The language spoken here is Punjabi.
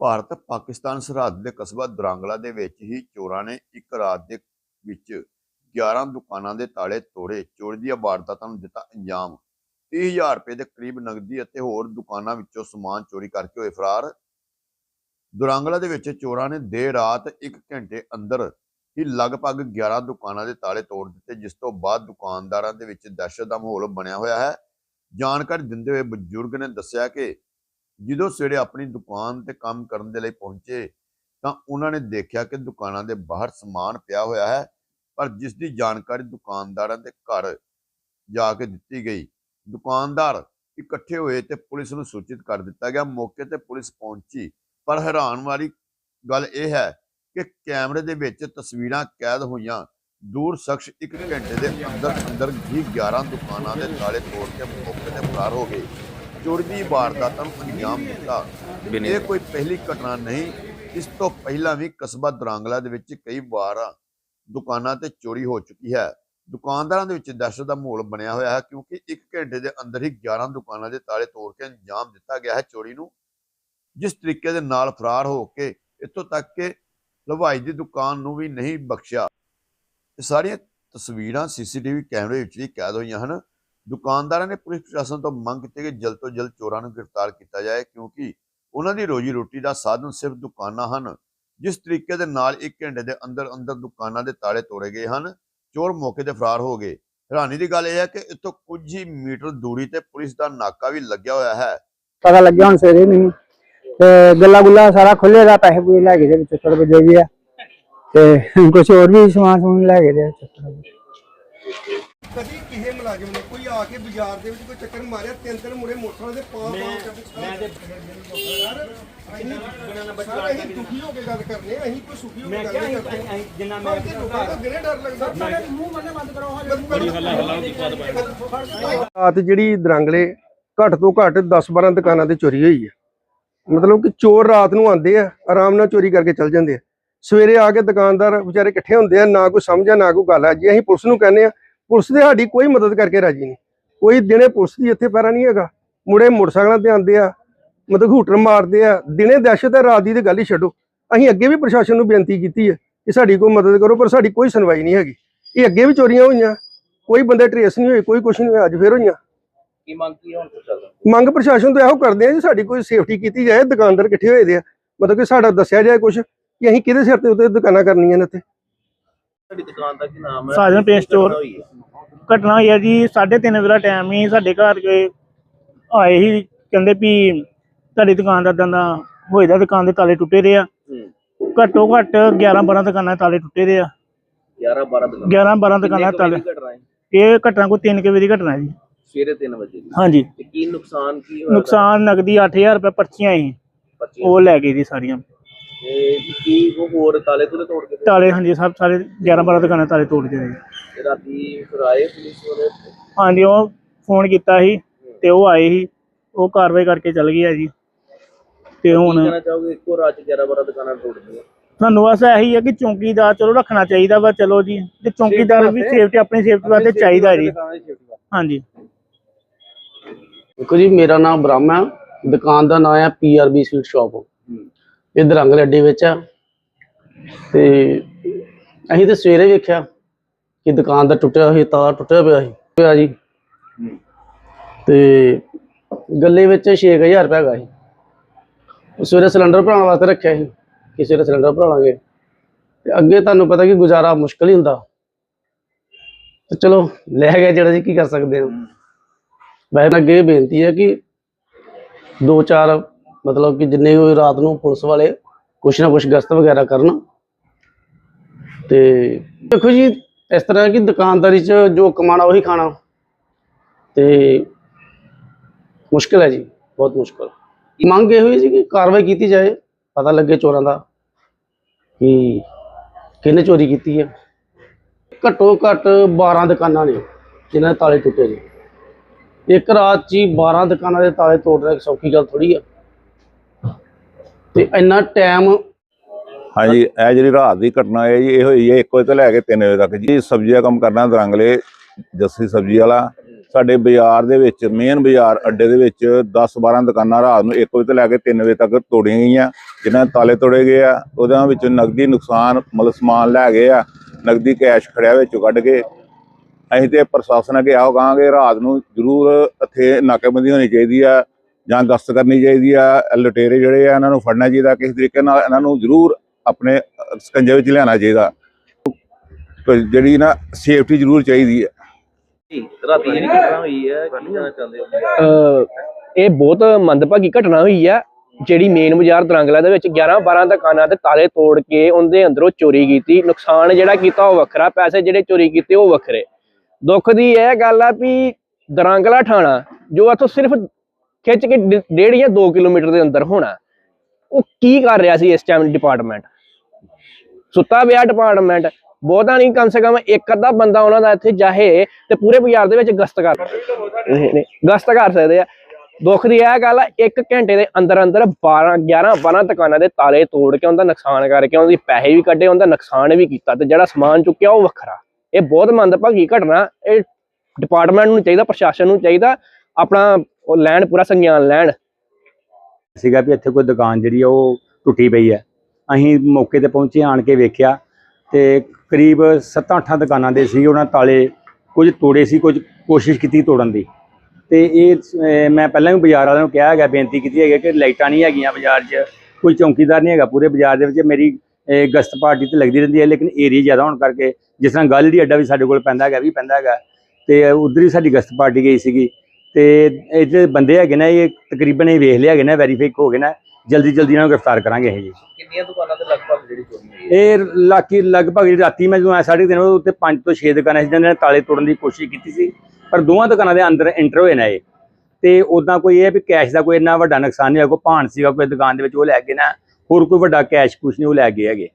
ਭਾਰਤ ਪਾਕਿਸਤਾਨ ਸਰਹੱਦ ਦੇ ਕਸਬਾ ਦਰਾਂਗਲਾ ਦੇ ਵਿੱਚ ਹੀ ਚੋਰਾਂ ਨੇ ਇੱਕ ਰਾਤ ਦੇ ਵਿੱਚ 11 ਦੁਕਾਨਾਂ ਦੇ ਤਾਲੇ ਤੋੜੇ। ਚੋਰੀ ਦੀਆਂ ਵਾਰਦਾਤਾਂ ਨੂੰ ਦਿੱਤਾ ਅੰਜਾਮ। 30000 ਰੁਪਏ ਦੇ ਕਰੀਬ ਨਗਦੀ ਅਤੇ ਹੋਰ ਦੁਕਾਨਾਂ ਵਿੱਚੋਂ ਸਮਾਨ ਚੋਰੀ ਕਰਕੇ ਹੋਏ ਫਰਾਰ। ਦੁਰਾਂਗਲਾ ਦੇ ਵਿੱਚ ਚੋਰਾਂ ਨੇ ਦੇਰ ਰਾਤ 1 ਘੰਟੇ ਅੰਦਰ ਹੀ ਲਗਭਗ 11 ਦੁਕਾਨਾਂ ਦੇ ਤਾਲੇ ਤੋੜ ਦਿੱਤੇ, ਜਿਸ ਤੋਂ ਬਾਅਦ ਦੁਕਾਨਦਾਰਾਂ ਦੇ ਵਿੱਚ ਦਹਿਸ਼ਤ ਦਾ ਮਾਹੌਲ ਬਣਿਆ ਹੋਇਆ ਹੈ। ਜਾਣਕਾਰੀ ਦਿੰਦੇ ਹੋਏ ਬਜ਼ੁਰਗ ਨੇ ਦੱਸਿਆ ਕਿ ਜਦੋਂ ਸਵੇਰੇ ਆਪਣੀ ਦੁਕਾਨ ਤੇ ਕੰਮ ਕਰਨ ਦੇ ਲਈ ਪਹੁੰਚੇ, ਤਾਂ ਉਹਨਾਂ ਨੇ ਦੇਖਿਆ ਕਿ ਦੁਕਾਨਾਂ ਦੇ ਬਾਹਰ ਸਮਾਨ ਪਿਆ ਹੋਇਆ ਹੈ, ਪਰ ਜਿਸ ਦੀ ਜਾਣਕਾਰੀ ਦੁਕਾਨਦਾਰਾਂ ਦੇ ਘਰ ਜਾ ਕੇ ਦਿੱਤੀ ਗਈ। ਦੁਕਾਨਦਾਰ ਇਕੱਠੇ ਹੋਏ ਤੇ ਪੁਲਿਸ ਨੂੰ ਸੂਚਿਤ ਕਰ ਦਿੱਤਾ ਗਿਆ। ਮੌਕੇ ਤੇ ਪੁਲਿਸ ਪਹੁੰਚੀ, ਪਰ ਹੈਰਾਨ ਵਾਲੀ ਗੱਲ ਇਹ ਹੈ ਕਿ ਕੈਮਰੇ ਦੇ ਵਿੱਚ ਤਸਵੀਰਾਂ ਕੈਦ ਹੋਈਆਂ। ਦੂਰ ਸ਼ਖਸ ਇੱਕ ਘੰਟੇ ਦੇ ਅੰਦਰ ਅੰਦਰ ਹੀ 11 ਦੁਕਾਨਾਂ ਦੇ ਤਾਲੇ ਤੋੜ ਕੇ ਮੌਕੇ ਤੇ ਫਰਾਰ ਹੋ ਗਏ। ਚੋਰੀ ਦੀ ਵਾਰਦਾਤਾਂ ਨੂੰ ਅੰਜਾਮ ਦਿੱਤਾ। ਇਹ ਕੋਈ ਪਹਿਲੀ ਘਟਨਾ ਨਹੀਂ ਇਸ ਤੋਂ ਪਹਿਲਾਂ ਵੀ ਕਸਬਾ ਦਰਾਂਗਲਾ ਦੇ ਵਿੱਚ ਕਈ ਵਾਰ ਦੁਕਾਨਾਂ ਤੇ ਚੋਰੀ ਹੋ ਚੁੱਕੀ ਹੈ। ਦੁਕਾਨਦਾਰਾਂ ਦੇ ਵਿੱਚ ਦਹਿਸ਼ਤ ਦਾ ਮਾਹੌਲ ਬਣਿਆ ਹੋਇਆ ਹੈ ਕਿਉਂਕਿ ਇੱਕ ਘੰਟੇ ਦੇ ਅੰਦਰ ਹੀ 11 ਦੁਕਾਨਾਂ ਦੇ ਤਾਲੇ ਤੋੜ ਕੇ ਅੰਜਾਮ ਦਿੱਤਾ ਗਿਆ ਹੈ ਚੋਰੀ ਨੂੰ। ਜਿਸ ਤਰੀਕੇ ਦੇ ਨਾਲ ਫਰਾਰ ਹੋ ਕੇ ਇੱਥੋਂ ਤੱਕ ਕਿ ਲਵਾਈ ਦੀ ਦੁਕਾਨ ਨੂੰ ਵੀ ਨਹੀਂ ਬਖਸ਼ਿਆ। ਇਹ ਸਾਰੀਆਂ ਤਸਵੀਰਾਂ ਸੀਸੀਟੀਵੀ ਕੈਮਰੇ ਵਿੱਚ ਵੀ ਕੈਦ ਹੋਈਆਂ ਹਨ। ਦੁਕਾਨਦਾਰਾਂ ਨੇ ਪੁਲਿਸ ਪ੍ਰਸ਼ਾਸਨ ਤੋਂ ਮੰਗ ਕੀਤੀ ਕਿ ਜਲਦ ਤੋਂ ਜਲਦ ਚੋਰਾਂ ਨੂੰ ਗ੍ਰਿਫਤਾਰ ਕੀਤਾ ਜਾਏ, ਕਿਉਂਕਿ ਉਹਨਾਂ ਦੀ ਰੋਜੀ ਰੋਟੀ ਦਾ ਸਾਧਨ ਸਿਰਫ ਦੁਕਾਨਾਂ ਹਨ। ਜਿਸ ਤਰੀਕੇ ਦੇ ਨਾਲ ਇੱਕ ਘੰਟੇ ਦੇ ਅੰਦਰ ਅੰਦਰ ਦੁਕਾਨਾਂ ਦੇ ਤਾਲੇ ਤੋੜੇ ਗਏ ਹਨ, ਚੋਰ ਮੌਕੇ ਤੇ ਫਰਾਰ ਹੋ ਗਏ। ਹੈਰਾਨੀ ਦੀ ਗੱਲ ਇਹ ਹੈ ਕਿ ਇੱਥੋਂ ਕੁਝ ਹੀ ਮੀਟਰ ਦੂਰੀ ਤੇ ਪੁਲਿਸ ਦਾ ਨਾਕਾ ਵੀ ਲੱਗਿਆ ਹੋਇਆ ਹੈ। ਪਤਾ ਲੱਗਿਆ ਹੁਣ ਸਵੇਰੇ ਮੈਨੂੰ ਤੇ ਗੱਲਾ ਗੁੱਲਾ ਸਾਰਾ ਖੁੱਲੇ ਪੈਸੇ ਪੂਰੇ ਲੈ ਗਏ ਦੇ ਵਿੱਚ ਥੋੜੇ ਜੋ ਵੀ ਆ। ਤੇ ਕੁਝ ਹੋਰ ਵੀ ਸਮਾਨ ਸਮੂਨ ਲੈ ਗਏ ਦੇ ਵਿੱਚ ਕਦੀ ਕਿਸੇ ਮੁਲਾਜ਼ਮ ਨੇ ਕੋਈ ਆ ਕੇ ਬਾਜ਼ਾਰ ਦੇ ਵਿੱਚ ਕੋਈ ਚੱਕਰ ਮਾਰਿਆ ਤਿੰਨ ਤਿੰਨ ਮੁੰਡੇ ਮੋਟਰਾਂ ਦੇ ਪਾ ਪਾ ਕੇ ਮੈਂ ਤੇ ਯਾਰ ਅਸੀਂ ਅਸੀਂ ਦੁਖੀ ਹੋ ਕੇ ਗੱਲ ਕਰਨੇ ਅਸੀਂ ਕੋਈ ਸੁਖੀ ਹੋ ਕੇ ਗੱਲ ਨਹੀਂ ਕਰਦੇ। ਜਿੰਨਾ ਪਰ ਤੇ ਲੋਕਾਂ ਦਾ ਦਿਨੇ ਡਰ ਲੱਗਦਾ। ਸਾਡੇ ਮੂੰਹ ਮੰਨੇ ਬੰਦ ਕਰੋ ਰਾਤ ਜਿਹੜੀ ਦਰੰਗਲੇ ਘੱਟ ਤੋਂ ਘੱਟ 10-12 ਦੁਕਾਨਾਂ ਤੇ ਚੋਰੀ ਹੋਈ ਹੈ। ਮਤਲਬ ਕਿ ਚੋਰ ਰਾਤ ਨੂੰ ਆਉਂਦੇ ਆ ਆਰਾਮ ਨਾਲ ਚੋਰੀ ਕਰਕੇ ਚਲ ਜਾਂਦੇ ਆ। ਸਵੇਰੇ ਆ ਕੇ ਦੁਕਾਨਦਾਰ ਵਿਚਾਰੇ ਇਕੱਠੇ ਹੁੰਦੇ ਆ ਨਾ ਕੋਈ ਸਮਝ ਆ ਨਾ ਕੋਈ ਗੱਲ ਆ। ਜੇ ਅਸੀਂ ਪੁਲਿਸ ਨੂੰ ਕਹਿੰਦੇ ਆ ਪੁਲਿਸ ਦੇ ਸਾਡੀ ਕੋਈ ਮਦਦ ਕਰਕੇ ਰਾਜੀ ਨਹੀਂ। ਕੋਈ ਦਿਨੇ ਪੁਲਿਸ ਦੀ ਇੱਥੇ ਪੈਰਾ ਨਹੀਂ ਹੈਗਾ। ਮੁੰਡੇ ਮੋਟਰਸਾਈਕਲਾਂ ਤੇ ਆਉਂਦੇ ਆ ਮਤਲਬ ਹੂਟਰ ਮਾਰਦੇ ਆ। ਦਿਨੇ ਦਹਿਸ਼ਤ ਹੈ ਰਾਤ ਦੀ ਤੇ ਗੱਲ ਹੀ ਛੱਡੋ। ਅਸੀਂ ਅੱਗੇ ਵੀ ਪ੍ਰਸ਼ਾਸਨ ਨੂੰ ਬੇਨਤੀ ਕੀਤੀ ਹੈ ਕਿ ਸਾਡੀ ਕੋਈ ਮਦਦ ਕਰੋ ਪਰ ਸਾਡੀ ਕੋਈ ਸੁਣਵਾਈ ਨਹੀਂ ਹੈਗੀ। ਇਹ ਅੱਗੇ ਵੀ ਚੋਰੀਆਂ ਹੋਈਆਂ। ਕੋਈ ਬੰਦੇ ਟਰੇਸ ਨਹੀਂ ਹੋਏ ਕੋਈ ਕੁਛ ਨਹੀਂ ਹੋਇਆ ਅੱਜ ਫੇਰ ਹੋਈਆਂ। ਕੀ ਮੰਗ ਕੀ ਹੁਣ ਪ੍ਰਸ਼ਾਸਨ ਮੰਗ ਪ੍ਰਸ਼ਾਸਨ ਤੋਂ ਇਹੋ ਕਰਦੇ ਆ ਜੀ ਸਾਡੀ ਕੋਈ ਸੇਫਟੀ ਕੀਤੀ ਜਾਏ ਦੁਕਾਨਦਾਰ ਇਕੱਠੇ ਹੋਏ ਦੇ ਆ। ਮਤਲਬ ਕਿ ਸਾਡਾ ਦੱਸਿਆ ਜਾਏ ਕੁਛ ਕਿ ਅਸੀਂ ਕਿਹਦੇ ਸਿਰ ਤੇ ਉੱਤੇ ਦੁਕਾਨਾਂ ਕਰਨੀਆਂ ਨੇ ਇੱਥੇ। ਤੁਹਾਡੀ ਦੁਕਾਨ ਦਾ ਕੀ ਨਾਮ ਹੈ? Sajan pen store. ਹੋਈ ਹੈ? ਘਟਨਾ ਹੋਈ ਆ ਜੀ 3:30 ਵਜੇ ਦਾ ਟਾਈਮ ਹੀ ਸਾਡੇ ਘਰ ਕੇ ਆਏ ਹੀ ਕਹਿੰਦੇ ਵੀ ਤੁਹਾਡੀ ਦੁਕਾਨ ਦਾ ਦੰਦਾ ਹੋਏ ਦਾ ਦੁਕਾਨ ਦੇ ਤਾਲੇ ਟੁੱਟੇ ਦੇ ਆ। ਹੂੰ। ਘੱਟੋ ਘੱਟ 11 12 ਦੁਕਾਨਾਂ ਦੇ ਤਾਲੇ ਟੁੱਟੇ ਦੇ ਆ। 11 12 ਦੁਕਾਨ। 11 12 ਦੁਕਾਨਾਂ ਦੇ ਤਾਲੇ। ਇਹ ਘਟਨਾ ਕੋਈ 3 ਵਜੇ ਦੀ ਘਟਨਾ ਹੈ ਜੀ। ਸਵੇਰੇ 3 ਵਜੇ ਦੀ। ਹਾਂਜੀ। ਤੇ ਕੀ ਨੁਕਸਾਨ ਕੀ ਹੋਇਆ? ਨੁਕਸਾਨ ਨਗਦੀ 8000 ਰੁਪਏ ਪਰਚੀਆਂ ਬੱਚਿਆਂ ਉਹ ਲੈ ਗਏ ਜੀ ਸਾਰੀਆਂ। ਤੇ ਕੀ ਉਹ ਹੋਰ ਤਾਲੇ ਤੁਲੇ ਤੋੜ ਕੇ ਤਾਲੇ ਹਾਂਜੀ ਸਭ ਸਾਰੇ 11 12 ਦੁਕਾਨਾਂ ਤਾਲੇ ਤੋੜ ਦਿੱਤੇ ਜੀ ਤੇ ਰਾਤੀ ਫਿਰ ਆਏ ਪੁਲਿਸ ਵਾਲੇ ਹਾਂਜੀ ਉਹ ਫੋਨ ਕੀਤਾ ਸੀ ਤੇ ਉਹ ਆਏ ਸੀ। ਉਹ ਕਾਰਵਾਈ ਕਰਕੇ ਚੱਲ ਗਏ ਆ ਜੀ। ਤੇ ਕੀ ਹੁਣ ਕਹਿਣਾ ਚਾਹੋਗੇ? ਇੱਕੋ ਰਾਤ 'ਚ 11 12 ਦੁਕਾਨਾਂ ਤੋੜ ਦਿੱਤੀਆਂ ਸਾਨੂੰ ਬਸ ਇਹੀ ਹੈ ਕਿ ਚੌਂਕੀਦਾਰ ਚਲੋ ਰੱਖਣਾ ਚਾਹੀਦਾ ਵਾ ਚਲੋ ਜੀ। ਤੇ ਚੌਂਕੀਦਾਰ ਵੀ ਸੇਫਟੀ ਆਪਣੀ ਸੇਫਟੀ ਵਾਸਤੇ ਚਾਹੀਦਾ ਜੀ। ਹਾਂਜੀ। ਦੇਖੋ ਜੀ ਮੇਰਾ ਨਾਮ ਬ੍ਰਹਮ ਹੈ। ਦੁਕਾਨ ਦਾ ਨਾਮ ਹੈ ਪੀਆਰਬੀ ਸਵੀਟ ਸ਼ਾਪ। ਇਹ ਦਰੰਗਲ ਅੱਡੇ ਵਿੱਚ ਆ। ਤੇ ਅਸੀਂ ਤੇ ਸਵੇਰੇ ਵੇਖਿਆ ਕਿ ਦੁਕਾਨ ਦਾ ਟੁੱਟਿਆ ਹੋਇਆ ਤਾਰ ਟੁੱਟਿਆ ਪਿਆ ਸੀ। ਪਿਆ ਜੀ। ਤੇ ਗੱਲੇ ਵਿੱਚ 6000 ਰੁਪਏ ਹੈਗਾ ਸੀ। ਉਹ ਸਵੇਰੇ ਸਿਲੰਡਰ ਭਰਾਉਣ ਵਾਸਤੇ ਰੱਖਿਆ ਸੀ ਕਿ ਸਵੇਰੇ ਸਿਲੰਡਰ ਭਰਾ ਲਾਂਗੇ ਤੇ ਅੱਗੇ ਤੁਹਾਨੂੰ ਪਤਾ ਕਿ ਗੁਜ਼ਾਰਾ ਮੁਸ਼ਕਲ ਹੀ ਹੁੰਦਾ। ਤੇ ਚਲੋ ਲੈ ਗਿਆ ਜਿਹੜਾ ਜੀ ਕੀ ਕਰ ਸਕਦੇ ਹਾਂ। ਵੈਸੇ ਅੱਗੇ ਬੇਨਤੀ ਹੈ ਕਿ ਦੋ ਚਾਰ ਮਤਲਬ ਕਿ ਜਿੰਨੇ ਵੀ ਰਾਤ ਨੂੰ ਪੁਲਿਸ ਵਾਲੇ ਕੁਛ ਨਾ ਕੁਛ ਗਸ਼ਤ ਵਗੈਰਾ ਕਰਨ। ਤੇ ਦੇਖੋ ਜੀ, ਇਸ ਤਰ੍ਹਾਂ ਕਿ ਦੁਕਾਨਦਾਰੀ 'ਚ ਜੋ ਕਮਾਣਾ ਉਹੀ ਖਾਣਾ। ਤੇ ਮੁਸ਼ਕਲ ਹੈ ਜੀ, ਬਹੁਤ ਮੁਸ਼ਕਲ। ਮੰਗ ਇਹ ਹੋਈ ਸੀ ਕਿ ਕਾਰਵਾਈ ਕੀਤੀ ਜਾਏ, ਪਤਾ ਲੱਗੇ ਚੋਰਾਂ ਦਾ ਕਿ ਕਿਹਨੇ ਚੋਰੀ ਕੀਤੀ ਹੈ। ਘੱਟੋ ਘੱਟ 12 ਦੁਕਾਨਾਂ ਨੇ ਜਿਨ੍ਹਾਂ ਦੇ ਤਾਲੇ ਟੁੱਟੇ ਨੇ। ਇੱਕ ਰਾਤ 'ਚ ਹੀ 12 ਦੁਕਾਨਾਂ ਦੇ ਤਾਲੇ ਤੋੜਨਾ ਇੱਕ ਸੌਖੀ ਗੱਲ ਥੋੜੀ ਆ। ਤੇ ਇੰਨਾ ਟਾਈਮ ਹਾਂਜੀ ਇਹ ਜਿਹੜੀ ਰਾਤ ਦੀ ਘਟਨਾ ਹੈ ਜੀ ਇਹ ਹੋਈ ਹੈ 1 ਵਜੇ ਤੋਂ ਲੈ ਕੇ 3 ਵਜੇ ਤੱਕ ਜੀ। ਸਬਜ਼ੀ ਦਾ ਕੰਮ ਕਰਨਾ ਦਰੰਗਲੇ ਜੱਸੀ ਸਬਜ਼ੀ ਵਾਲਾ। ਸਾਡੇ ਬਾਜ਼ਾਰ ਦੇ ਵਿੱਚ ਮੇਨ ਬਾਜ਼ਾਰ ਅੱਡੇ ਦੇ ਵਿੱਚ 10-12 ਦੁਕਾਨਾਂ ਰਾਤ ਨੂੰ 1 ਵਜੇ ਤੋਂ ਲੈ ਕੇ 3 ਵਜੇ ਤੱਕ ਤੋੜੀਆਂ ਗਈਆਂ। ਜਿਨ੍ਹਾਂ ਤਾਲੇ ਤੋੜੇ ਗਏ ਆ ਉਹਦੇ ਵਿੱਚ ਨਗਦੀ ਨੁਕਸਾਨ ਮਤਲਬ ਸਮਾਨ ਲੈ ਗਏ ਆ। ਨਗਦੀ ਕੈਸ਼ ਖੜਿਆ ਵਿੱਚੋਂ ਕੱਢ ਕੇ। ਅਸੀਂ ਤੇ ਪ੍ਰਸ਼ਾਸਨ ਅੱਗੇ ਆਓ ਕਹਾਂਗੇ ਰਾਤ ਨੂੰ ਜ਼ਰੂਰ ਇੱਥੇ ਨਾਕੇਬੰਦੀ ਹੋਣੀ ਚਾਹੀਦੀ ਆ। ਜਾਂ ਗਸ਼ਤ ਕਰਨੀ ਚਾਹੀਦੀ ਆ ਲੁਟੇਰੇ ਜਿਹੜੇ ਆ ਇਹਨਾਂ ਨੂੰ ਫੜਨਾ ਚਾਹੀਦਾ ਕਿਸੇ ਤਰੀਕੇ ਨਾਲ ਇਹਨਾਂ ਨੂੰ ਜ਼ਰੂਰ ਆਪਣੇ ਸਕੰਜੇ ਵਿੱਚ ਲਿਆਉਣਾ ਚਾਹੀਦਾ। ਜਿਹੜੀ ਨਾ ਸੇਫਟੀ ਜ਼ਰੂਰ ਚਾਹੀਦੀ ਹੈ ਜੀ, ਰਾਤੀ ਜਿਹੜੀ ਘਟਨਾ ਹੋਈ ਹੈ ਕੀ ਕਹਿਣਾ ਚਾਹੁੰਦੇ ਹੋ? ਅਹ ਇਹ ਬਹੁਤ ਮੰਦਭਾਗੀ ਘਟਨਾ ਹੋਈ ਆ ਜਿਹੜੀ ਮੇਨ ਬਾਜ਼ਾਰ ਦਰੰਗਲਾ ਦੇ ਵਿੱਚ 11 12 ਦੁਕਾਨਾਂ ਤੇ ਤਾਲੇ ਤੋੜ ਕੇ ਉਹਦੇ ਅੰਦਰੋਂ ਚੋਰੀ ਕੀਤੀ। ਨੁਕਸਾਨ ਜਿਹੜਾ ਕੀਤਾ ਉਹ ਵੱਖਰਾ ਪੈਸੇ ਜਿਹੜੇ ਚੋਰੀ ਕੀਤੇ ਉਹ ਵੱਖਰੇ। ਦੁੱਖ ਦੀ ਇਹ ਗੱਲ ਆ ਵੀ ਦਰੰਗਲਾ ਠਾਣਾ ਜੋ ਇੱਥੋਂ ਸਿਰਫ ਖਿੱਚ ਕੇ ਡ- ਡੇਢ ਜਾਂ 2 ਕਿਲੋਮੀਟਰ ਦੇ ਅੰਦਰ ਹੋਣਾ। ਉਹ ਕੀ ਕਰ ਰਿਹਾ ਸੀ ਇਸ ਟਾਈਮ ਡਿਪਾਰਟਮੈਂਟ ਸੁੱਤਾ ਪਿਆ ਡਿਪਾਰਟਮੈਂਟ ਬਹੁਤਾ ਨਹੀਂ, ਕਮ ਸੇ ਕਮ ਇੱਕ ਅੱਧਾ ਬੰਦਾ ਉਹਨਾਂ ਦਾ ਇੱਥੇ ਜਾਹੇ ਤੇ ਪੂਰੇ ਬਾਜ਼ਾਰ ਦੇ ਵਿੱਚ ਗਸ਼ਤ ਕਰ ਗਸ਼ਤ ਕਰ ਸਕਦੇ ਆ। ਦੁੱਖ ਦੀ ਇਹ ਗੱਲ ਆ, ਇੱਕ ਘੰਟੇ ਦੇ ਅੰਦਰ ਅੰਦਰ 12 11 12 ਦੁਕਾਨਾਂ ਦੇ ਤਾਲੇ ਤੋੜ ਕੇ ਉਹਦਾ ਨੁਕਸਾਨ ਕਰਕੇ ਉਹਦੀ ਪੈਸੇ ਵੀ ਕੱਢੇ, ਉਹਦਾ ਨੁਕਸਾਨ ਵੀ ਕੀਤਾ ਤੇ ਜਿਹੜਾ ਸਮਾਨ ਚੁੱਕਿਆ ਉਹ ਵੱਖਰਾ। ਇਹ ਬਹੁਤ ਮੰਦਭਾਗੀ ਘਟਨਾ। ਇਹ ਡਿਪਾਰਟਮੈਂਟ ਨੂੰ ਚਾਹੀਦਾ, ਪ੍ਰਸ਼ਾਸਨ ਨੂੰ ਚਾਹੀਦਾ, ਆਪਣਾ ਉਹ ਲੈਣ, ਪੂਰਾ ਸੰਗਿਆਨ ਲੈਣ। ਸੀਗਾ ਵੀ ਇੱਥੇ ਕੋਈ ਦੁਕਾਨ ਜਿਹੜੀ ਆ, ਉਹ ਟੁੱਟੀ ਪਈ ਹੈ ਅਸੀਂ ਮੌਕੇ ਤੇ ਪਹੁੰਚੇ, ਆਣ ਕੇ ਵੇਖਿਆ ਤੇ ਕਰੀਬ 7-8 ਦੁਕਾਨਾਂ ਦੇ ਸੀ, ਉਹਨਾਂ ਤਾਲੇ ਕੁਝ ਤੋੜੇ ਸੀ, ਕੁਝ ਕੋਸ਼ਿਸ਼ ਕੀਤੀ ਤੋੜਨ ਦੀ। ਤੇ ਇਹ ਮੈਂ ਪਹਿਲਾਂ ਵੀ ਬਾਜ਼ਾਰ ਵਾਲਿਆਂ ਨੂੰ ਕਿਹਾ ਹੈਗਾ, ਬੇਨਤੀ ਕੀਤੀ ਹੈਗੀ ਕਿ ਲਾਈਟਾਂ ਨਹੀਂ ਹੈਗੀਆਂ ਬਾਜ਼ਾਰ 'ਚ, ਕੋਈ ਚੌਕੀਦਾਰ ਨਹੀਂ ਹੈਗਾ ਪੂਰੇ ਬਾਜ਼ਾਰ ਦੇ ਵਿੱਚ ਮੇਰੀ ਗਸ਼ਤ ਪਾਰਟੀ ਤੇ ਲੱਗਦੀ ਰਹਿੰਦੀ ਹੈ, ਲੇਕਿਨ ਏਰੀਆ ਜ਼ਿਆਦਾ ਹੋਣ ਕਰਕੇ, ਜਿਸ ਤਰ੍ਹਾਂ ਗੱਲ ਦੀ ਅੱਡਾ ਵੀ ਸਾਡੇ ਕੋਲ ਪੈਂਦਾ ਹੈਗਾ, ਵੀ ਪੈਂਦਾ ਹੈਗਾ। ਤੇ ਉਧਰ ਹੀ ਸਾਡੀ ਗਸ਼ਤ ਪਾਰਟੀ ਗਈ ਸੀਗੀ। ਤੇ ਇਹ ਜਿਹੜੇ ਬੰਦੇ ਹੈਗੇ ਨੇ ਇਹ ਤਕਰੀਬਨ ਇਹ ਵੇਖ ਲਿਆ ਹੈਗੇ ਨੇ ਵੈਰੀਫਾਈ ਹੋ ਗਏ ਨੇ ਜਲਦੀ ਜਲਦੀ ਇਹਨਾਂ ਨੂੰ ਗ੍ਰਿਫਤਾਰ ਕਰਾਂਗੇ ਇਹ ਜੀ। ਕਿੰਨੀਆਂ ਦੁਕਾਨਾਂ ਤੇ ਲਗਭਗ ਜਿਹੜੀ ਚੋਰੀ ਹੋਈ ਇਹ ਲਾਕੀ ਲਗਭਗ ਜਿਹੜੀ ਰਾਤੀ ਮੈਂ ਜਦੋਂ ਆਇਆ ਸਾਢੇ ਤਿੰਨ ਵਜੇ ਉੱਤੇ 5 ਤੋਂ 6 ਦੁਕਾਨਾਂ ਸੀ ਜਿਹਨਾਂ ਨੇ ਤਾਲੇ ਤੋੜਨ ਦੀ ਕੋਸ਼ਿਸ਼ ਕੀਤੀ ਸੀ ਪਰ ਦੋਵਾਂ ਦੁਕਾਨਾਂ ਦੇ ਅੰਦਰ ਐਂਟਰ ਹੋਏ ਨੇ ਇਹ। ਤੇ ਉਦਾਂ ਕੋਈ ਇਹ ਹੈ ਵੀ ਕੈਸ਼ ਦਾ ਕੋਈ ਇੰਨਾ ਵੱਡਾ ਨੁਕਸਾਨ ਨਹੀਂ ਹੋਇਆ ਕੋਈ ਭਾਣ ਸੀਗਾ ਕੋਈ ਦੁਕਾਨ ਦੇ ਵਿੱਚ ਉਹ ਲੈ ਗਏ ਨਾ ਹੋਰ ਕੋਈ ਵੱਡਾ ਕੈਸ਼ ਕੁਛ ਨਹੀਂ ਉਹ ਲੈ ਗਏ ਹੈਗੇ।